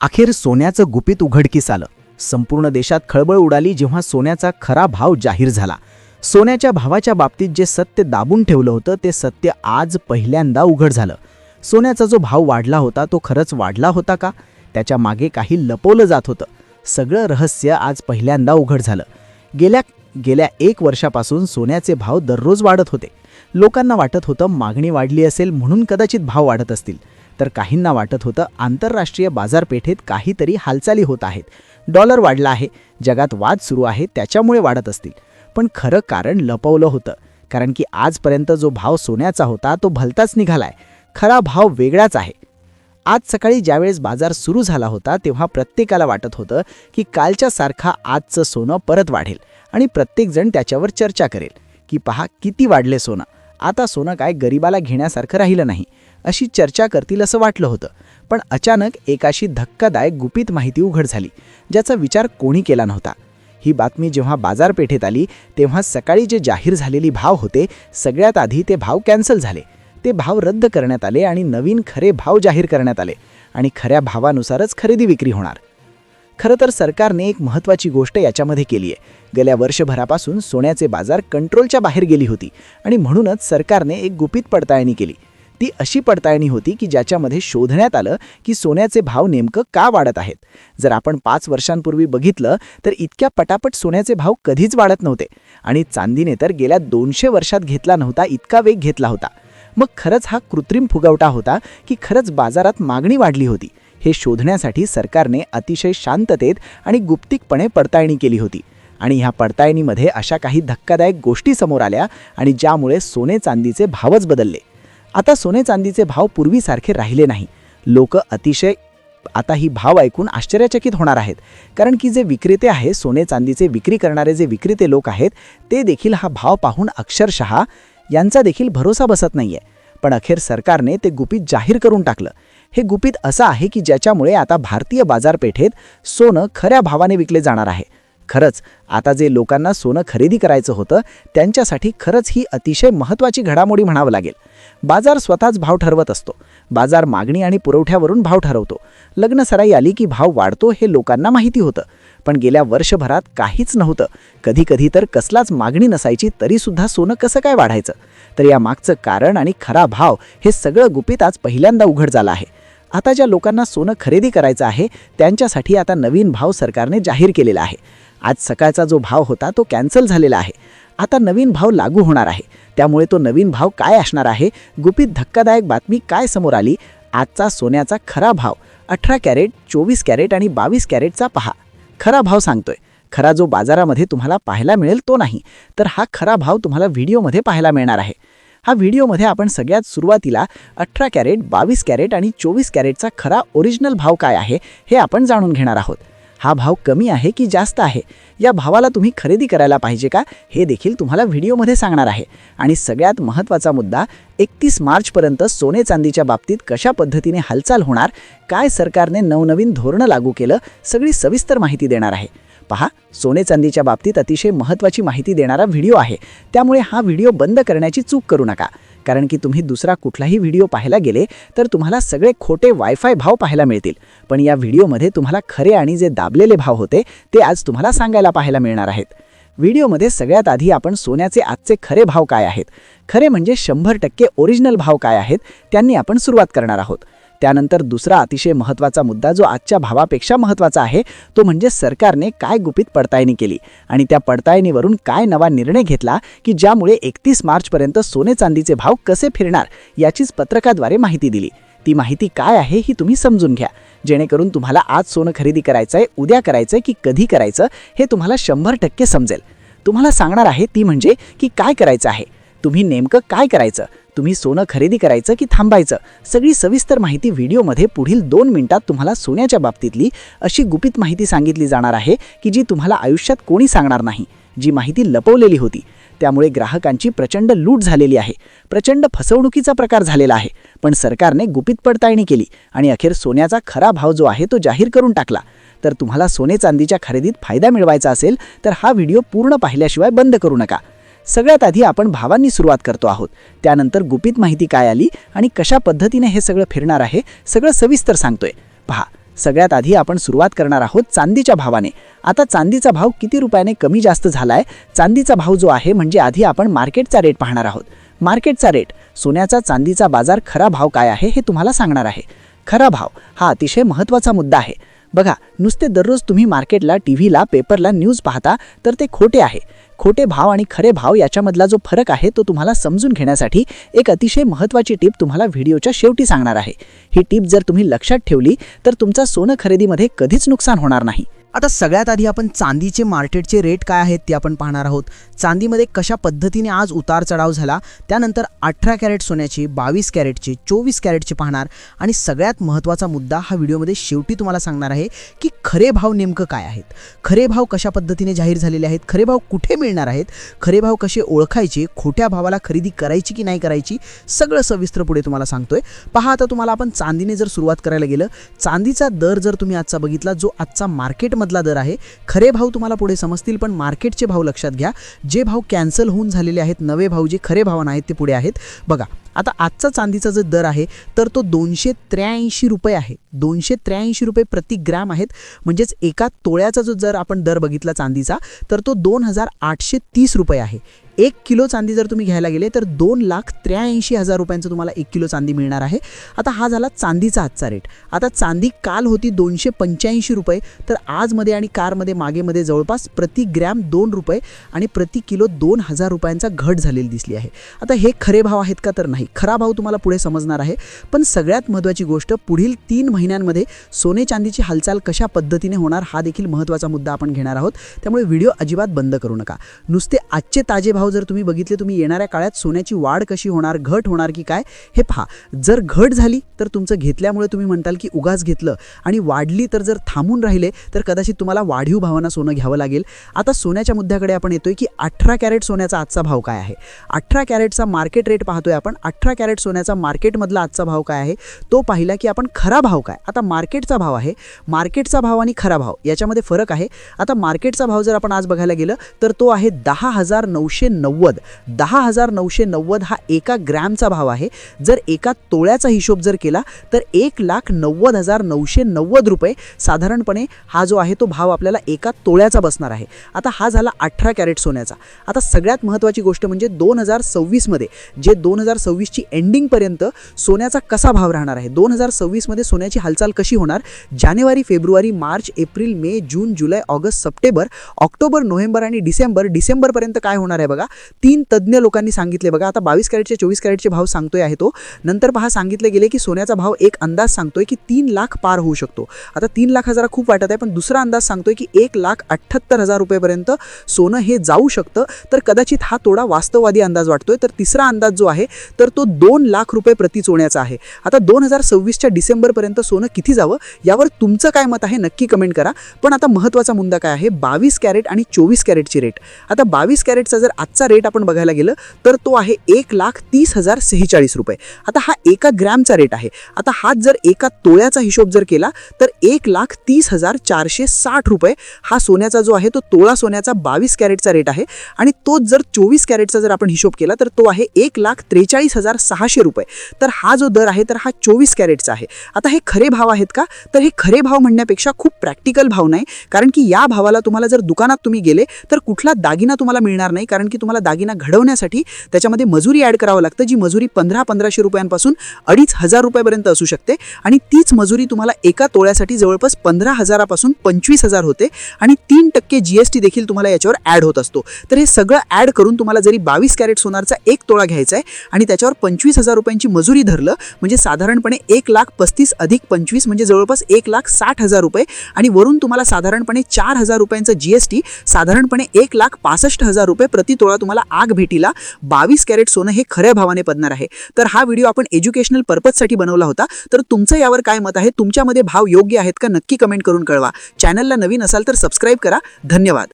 अखेर सोन्याचं गुपित उघडकीस आलं. संपूर्ण देशात खळबळ उडाली जेव्हा सोन्याचा खरा भाव जाहीर झाला. सोन्याच्या भावाच्या बाबतीत जे सत्य दाबून ठेवलं होतं ते सत्य आज पहिल्यांदा उघड झालं. सोन्याचा जो भाव वाढला होता तो खरंच वाढला होता का? त्याच्यामागे काही लपवलं जात होतं. सगळं रहस्य आज पहिल्यांदा उघड झालं. गेल्या गेल्या एक वर्षापासून सोन्याचे भाव दररोज वाढत होते. लोकांना वाटत होतं मागणी वाढली असेल म्हणून कदाचित भाव वाढत असतील. तर काहींना वाटत होतं आंतरराष्ट्रीय बाजारपेठेत काहीतरी हालचाली होत आहेत. डॉलर वाढला आहे. जगात वाद सुरू आहे त्याच्यामुळे वाढत असतील. पण खरं कारण लपवलं होतं. कारण की आजपर्यंत जो भाव सोन्याचा होता तो भलताच निघालाय. खरा भाव वेगळाच आहे. आज सकाळी ज्यावेळेस बाजार सुरू झाला होता तेव्हा प्रत्येकाला वाटत होतं की कालच्या सारखा आजचं सोनं परत वाढेल. आणि प्रत्येकजण त्याच्यावर चर्चा करेल की पहा किती वाढले सोनं? आता सोनं काय गरिबाला घेण्यासारखं राहिलं नाही. अशी चर्चा करतील असं वाटलं होतं. पण अचानक एकाशी धक्कादायक गुपित माहिती उघड झाली ज्याचा विचार कोणी केला नव्हता. ही बातमी जेव्हा बाजारपेठेत आली तेव्हा सकाळी जे जाहीर झालेली भाव होते सगळ्यात आधी ते भाव कॅन्सल झाले. ते भाव रद्द करण्यात आले आणि नवीन खरे भाव जाहीर करण्यात आले आणि खऱ्या भावानुसारच खरेदी विक्री होणार. खरं तर सरकारने एक महत्त्वाची गोष्ट याच्यामध्ये केली आहे गेल्या वर्षभरापासून सोन्याचे बाजार कंट्रोलच्या बाहेर गेली होती आणि म्हणूनच सरकारने एक गुपित पडताळणी केली. ती अशी पडताळणी होती की ज्याच्यामध्ये शोधण्यात आलं की सोन्याचे भाव नेमकं का वाढत आहेत. जर आपण पाच वर्षांपूर्वी बघितलं तर इतक्या पटापट सोन्याचे भाव कधीच वाढत नव्हते आणि चांदीने तर गेल्या दोनशे वर्षात घेतला नव्हता इतका वेग घेतला होता. मग खरंच हा कृत्रिम फुगवटा होता की खरंच बाजारात मागणी वाढली होती. हे शोधण्यासाठी सरकारने अतिशय शांततेत आणि गुप्तिकपणे पडताळणी केली होती आणि ह्या पडताळणीमध्ये अशा काही धक्कादायक गोष्टी समोर आल्या आणि ज्यामुळे सोने चांदीचे भावच बदलले. आता सोने चांदीचे भाव पूर्वीसारखे राहिले नाही. लोक अतिशय आता ही भाव ऐकून आश्चर्यचकित होणार आहेत. कारण की जे विक्रेते आहे सोने चांदीचे विक्री करणारे जे विक्रेते लोक आहेत ते देखील हा भाव पाहून अक्षरशः यांचा देखील भरोसा बसत नाही आहे पण अखेर सरकारने ते गुपित जाहीर करून टाकलं. हे गुपित असं आहे की ज्याच्यामुळे आता भारतीय बाजारपेठेत सोनं खऱ्या भावाने विकले जाणार आहे. खरंच आता जे लोकांना सोनं खरेदी करायचं होतं त्यांच्यासाठी खरंच ही अतिशय महत्त्वाची घडामोडी म्हणावं लागेल. बाजार स्वतःच भाव ठरवत असतो. बाजार मागणी आणि पुरवठ्यावरून भाव ठरवतो. लग्न सराई आली की भाव वाढतो हे लोकांना माहिती होतं. पण गेल्या वर्षभरात काहीच नव्हतं. कधी कधी तर कसलाच मागणी नसायची तरीसुद्धा सोनं कसं काय वाढायचं? तर या मागचं कारण आणि खरा भाव हे सगळं गुपित आज पहिल्यांदा उघड झालं आहे. आता ज्या लोकांना सोनं खरेदी करायचं आहे त्यांच्यासाठी आता नवीन भाव सरकारने जाहीर केलेला आहे. आज सकाळचा जो भाव होता तो कॅन्सल झालेला आहे. आता नवीन भाव लागू होणार आहे. त्यामुळे तो नवीन भाव काय असणार आहे? गुपित धक्कादायक बातमी काय समोर आली? आजचा सोन्याचा खरा भाव. अठरा कॅरेट चोवीस कॅरेट आणि बावीस कॅरेटचा पहा. खरा भाव सांगतोय. खरा जो बाजारामध्ये तुम्हाला पाहायला मिळेल तो नाही. तर हा खरा भाव तुम्हाला व्हिडिओमध्ये पाहायला मिळणार आहे. हा व्हिडिओमध्ये आपण सगळ्यात सुरुवातीला अठरा कॅरेट बावीस कॅरेट आणि चोवीस कॅरेटचा खरा ओरिजिनल भाव काय आहे हे आपण जाणून घेणार आहोत. हा भाव कमी आहे की जास्त आहे? या भावाला तुम्ही खरेदी करायला पाहिजे का? हे देखील तुम्हाला व्हिडिओमध्ये सांगणार आहे. आणि सगळ्यात महत्त्वाचा मुद्दा एकतीस मार्चपर्यंत सोने चांदीच्या बाबतीत कशा पद्धतीने हालचाल होणार? काय सरकारने नवनवीन धोरणं लागू केलं? सगळी सविस्तर माहिती देणार आहे. पहा सोने चांदीच्या बाबतीत अतिशय महत्त्वाची माहिती देणारा व्हिडिओ आहे. त्यामुळे हा व्हिडिओ बंद करण्याची चूक करू नका. कारण की तुम्ही दुसरा कुठलाही व्हिडिओ पाहायला गेले तर तुम्हाला सगळे खोटे वायफाय भाव पाहायला मिळतील. पण या व्हिडिओमध्ये तुम्हाला खरे आणि जे दाबलेले भाव होते ते आज तुम्हाला सांगायला पाहायला मिळणार आहेत. व्हिडिओमध्ये सगळ्यात आधी आपण सोन्याचे आजचे खरे भाव काय आहेत? खरे म्हणजे शंभर टक्के ओरिजिनल भाव काय आहेत? त्यांनी आपण सुरुवात करणार आहोत. त्यानंतर दुसरा अतिशय महत्त्वाचा मुद्दा जो आजच्या भावापेक्षा महत्त्वाचा आहे तो म्हणजे सरकारने काय गुपित पडताळणी केली आणि त्या पडताळणीवरून काय नवा निर्णय घेतला की ज्यामुळे एकतीस मार्चपर्यंत सोने चांदीचे भाव कसे फिरणार याचीच पत्रकाद्वारे माहिती दिली. ती माहिती काय आहे ही तुम्ही समजून घ्या. जेणेकरून तुम्हाला आज सोनं खरेदी करायचं आहे उद्या करायचं आहे की कधी करायचं हे तुम्हाला शंभर टक्के समजेल. तुम्हाला सांगणार आहे ती म्हणजे की काय करायचं आहे? तुम्ही नेमकं काय करायचं? तुम्ही सोनं खरेदी करायचं की थांबायचं? सगळी सविस्तर माहिती व्हिडिओमध्ये पुढील दोन मिनिटात तुम्हाला सोन्याच्या बाबतीतली अशी गुपित माहिती सांगितली जाणार आहे की जी तुम्हाला आयुष्यात कोणी सांगणार नाही जी माहिती लपवलेली होती. त्यामुळे ग्राहकांची प्रचंड लूट झालेली आहे. प्रचंड फसवणुकीचा प्रकार झालेला आहे. पण सरकारने गुपित पडताळणी केली आणि अखेर सोन्याचा खरा भाव जो आहे तो जाहीर करून टाकला. तर तुम्हाला सोने चांदीच्या खरेदीत फायदा मिळवायचा असेल तर हा व्हिडिओ पूर्ण पाहिल्याशिवाय बंद करू नका. सगळ्यात आधी आपण भावांनी सुरुवात करतो आहोत. त्यानंतर गुपित माहिती काय आली आणि कशा पद्धतीने हे सगळं फिरणार आहे सगळं सविस्तर सांगतोय. पहा सगळ्यात आधी आपण सुरुवात करणार आहोत चांदीच्या भावाने. आता चांदीचा भाव किती रुपयाने कमी जास्त झालाय? चांदीचा भाव जो आहे म्हणजे आधी आपण मार्केटचा रेट पाहणार आहोत. मार्केटचा रेट सोन्याचा चांदीचा बाजार खरा भाव काय आहे हे तुम्हाला सांगणार आहे. खरा भाव हा अतिशय महत्त्वाचा मुद्दा आहे. बघा नुसते दररोज तुम्ही मार्केटला टी व्हीला पेपरला न्यूज पाहता तर ते खोटे आहे. खोटे भाव आणि खरे भाव याच्यामधला जो फरक आहे तो तुम्हाला समजून घेण्यासाठी एक अतिशय महत्त्वाची टीप तुम्हाला व्हिडिओच्या शेवटी सांगणार आहे. ही टीप जर तुम्ही लक्षात ठेवली तर तुमचा सोनं खरेदीमध्ये कधीच नुकसान होणार नाही. आता सगळ्यात आधी आपण चांदीचे मार्केटचे रेट काय आहेत ते आपण पाहणार आहोत. चांदीमध्ये कशा पद्धतीने आज उतार चढाव झाला त्यानंतर अठरा कॅरेट सोन्याचे बावीस कॅरेटचे चोवीस कॅरेटचे पाहणार. आणि सगळ्यात महत्त्वाचा मुद्दा हा व्हिडिओमध्ये शेवटी तुम्हाला सांगणार आहे की खरे भाव नेमकं काय आहेत. खरे भाव कशा पद्धतीने जाहीर झालेले आहेत खरे भाव कुठे मिळणार आहेत खरे भाव कसे ओळखायचे खोट्या भावाला खरेदी करायची की नाही करायची सगळं सविस्तर पुढे तुम्हाला सांगतोय. पहा आता तुम्हाला आपण चांदीने जर सुरुवात करायला गेलं चांदीचा दर जर तुम्ही आजचा बघितला जो आजचा मार्केट मधला दर आहे. खरे भाव तुम्हाला पुढे समजतील पण मार्केटचे भाव लक्षात घ्या. जे भाव कॅन्सल होऊन झालेले आहेत नवे भाव जे खरे भाव आहेत ते पुढे आहेत. बघा आता आजचा चांदीचा जो दर आहे तर तो दोनशे त्र्याऐंशी रुपये आहे. दोनशे त्र्याऐंशी रुपये प्रति ग्रॅम आहेत. म्हणजेच एका तोळ्याचा जो जर आपण दर बघितला चांदीचा तर तो दोन हजार आठशे तीस रुपये आहे. एक किलो चांदी जर तुम्ही घ्यायला गेले तर दोन लाख त्र्याऐंशी हजार रुपयांचं तुम्हाला एक किलो चांदी मिळणार आहे. आता हा झाला चांदीचा आजचा रेट आता चांदी काल होती दोनशे पंच्याऐंशी रुपये तर आजमध्ये आणि कारमध्ये मागेमध्ये जवळपास प्रति ग्रॅम दोन रुपये आणि प्रति किलो दोन हजार रुपयांचा घट झालेली दिसली आहे. आता हे खरे भाव आहेत का तर नाही. खरा भाव तुम्हाला पुढे समजणार आहे. पण सगळ्यात महत्त्वाची गोष्ट पुढील तीन महिन्यांमध्ये सोने चांदीची हालचाल कशा पद्धतीने होणार हा देखील महत्त्वाचा मुद्दा आपण घेणार आहोत. त्यामुळे व्हिडिओ अजिबात बंद करू नका. नुसते आजचे ताजे भाव जर तुम्ही बघितले तुम्ही येणाऱ्या काळात सोन्याची वाढ कशी होणार घट होणार की काय हे पहा. जर घट झाली तर तुमचं घेतल्यामुळे तुम्ही म्हणताल की उगाच घेतलं. आणि वाढली तर जर थांबून राहिले तर कदाचित तुम्हाला वाढीव भावना सोनं घ्यावं लागेल. आता सोन्याच्या मुद्द्याकडे आपण येतोय की अठरा कॅरेट सोन्याचा आजचा भाव काय आहे? अठरा कॅरेटचा मार्केट रेट पाहतोय आपण. अठरा कॅरेट सोन्याचा मार्केटमधला आजचा भाव काय आहे? तो पाहिला की आपण खरा भाव काय? आता मार्केटचा भाव आहे. मार्केटचा भाव आणि खरा भाव याच्यामध्ये फरक आहे. आता मार्केटचा भाव जर आपण आज बघायला गेलं तर तो आहे दहा हजार नऊशे नव्वद. दहा हजार नऊशे नव्वद हा एका ग्रॅमचा भाव आहे. जर एका तोळ्याचा हिशोब जर केला तर एक लाख नव्वद हजार नऊशे नव्वद रुपये साधारणपणे हा जो आहे तो भाव आपल्याला एका तोळ्याचा बसणार आहे. आता हा झाला अठरा कॅरेट सोन्याचा. आता सगळ्यात महत्त्वाची गोष्ट म्हणजे दोन हजार सव्वीसमध्ये जे दोन हजार सव्वीसची एंडिंगपर्यंत सोन्याचा कसा भाव राहणार आहे? दोन हजार सव्वीसमध्ये सोन्याची हालचाल कशी होणार? जानेवारी फेब्रुवारी मार्च एप्रिल मे जून जुलै ऑगस्ट सप्टेंबर ऑक्टोबर नोव्हेंबर आणि डिसेंबर डिसेंबरपर्यंत काय होणार आहे बघा? तीन तज्ज्ञ लोकांनी सांगितले. बघा आता बावीस कॅरेटचे चोवीस कॅरेटचे भाव सांगतोय आहे तो. नंतर पहा सांगितले गेले की सोन्याचा भाव एक अंदाज सांगतोय की तीन लाख पार होऊ शकतो. आता तीन लाख हजारा खूप वाटत आहे पण दुसरा अंदाज सांगतोय की एक लाख अठ्ठ्याहत्तर हजार रुपयेपर्यंत सोनं हे जाऊ शकतं. तर कदाचित हा थोडा वास्तववादी अंदाज वाटतोय. तर तिसरा अंदाज जो आहे तर तो दोन लाख रुपये प्रति चोण्याचा आहे. आता दोन हजार सव्वीसच्या डिसेंबरपर्यंत सोनं किती जावं यावर तुमचं काय मत आहे नक्की कमेंट करा. पण आता महत्त्वाचा मुद्दा काय आहे? बावीस कॅरेट आणि चोवीस कॅरेटची रेट. आता बावीस कॅरेटचा जर आजचा रेट आपण बघायला गेलं तर तो आहे एक लाख तीस हजार सेहेचाळीस रुपये. आता हा एका ग्रॅमचा रेट आहे. आता हाच जर एका तोळ्याचा हिशोब जर केला तर एक लाख तीस हजार चारशे साठ रुपये हा सोन्याचा जो आहे तो तोळा सोन्याचा बावीस कॅरेटचा रेट आहे. आणि तोच जर चोवीस कॅरेटचा जर आपण हिशोब केला तर तो आहे एक लाख त्रेचाळीस हजार सहाशे रुपये. तर हा जो दर आहे तर हा चोवीस कॅरेटचा आहे. आता हे खरे भाव आहेत का? तर हे खरे भाव म्हणण्यापेक्षा खूप प्रॅक्टिकल भाव नाही. कारण की या भावाला तुम्हाला जर दुकानात तुम्ही गेले तर कुठला दागिना तुम्हाला मिळणार नाही. कारण की तुम्हाला दागिना घडवण्यासाठी त्याच्यामध्ये मजुरी ॲड करावं लागतं जी मजुरी पंधरा पंधराशे रुपयांपासून अडीच हजार रुपयापर्यंत असू शकते. आणि तीच मजुरी तुम्हाला एका तोळ्यासाठी जवळपास पंधरा हजारापासून पंचवीस हजार होते आणि तीन टक्के जी एस टी देखील तुम्हाला याच्यावर ॲड होत असतो. तर हे सगळं ॲड करून तुम्हाला जरी बावीस कॅरेट सोनारचा एक तोळा घ्यायचा आहे आणि त्याच्यावर पंचवीस हजार रुपयांची मजुरी धरलं म्हणजे साधारणपणे एक लाख पस्तीस अधिक पंचवीस म्हणजे जवळपास एक लाख साठ हजार रुपये आणि वरून तुम्हाला साधारणपणे चार हजार रुपयांचं जी एस टी साधारणपणे एक लाख पासष्ट हजार रुपये प्रति तोळा तुम्हाला आग भेटीला बावीस कॅरेट सोनं हे खऱ्या भावाने पडणार आहे. तर हा व्हिडिओ आपण एज्युकेशनल पर्पजसाठी बनवला होता. तर तुमचं यावर काय मत आहे? तुमच्यामध्ये भाव योग्य आहेत का? नक्की कमेंट करून कळवा. चॅनलला नवीन असाल तर सबस्क्राईब करा. धन्यवाद.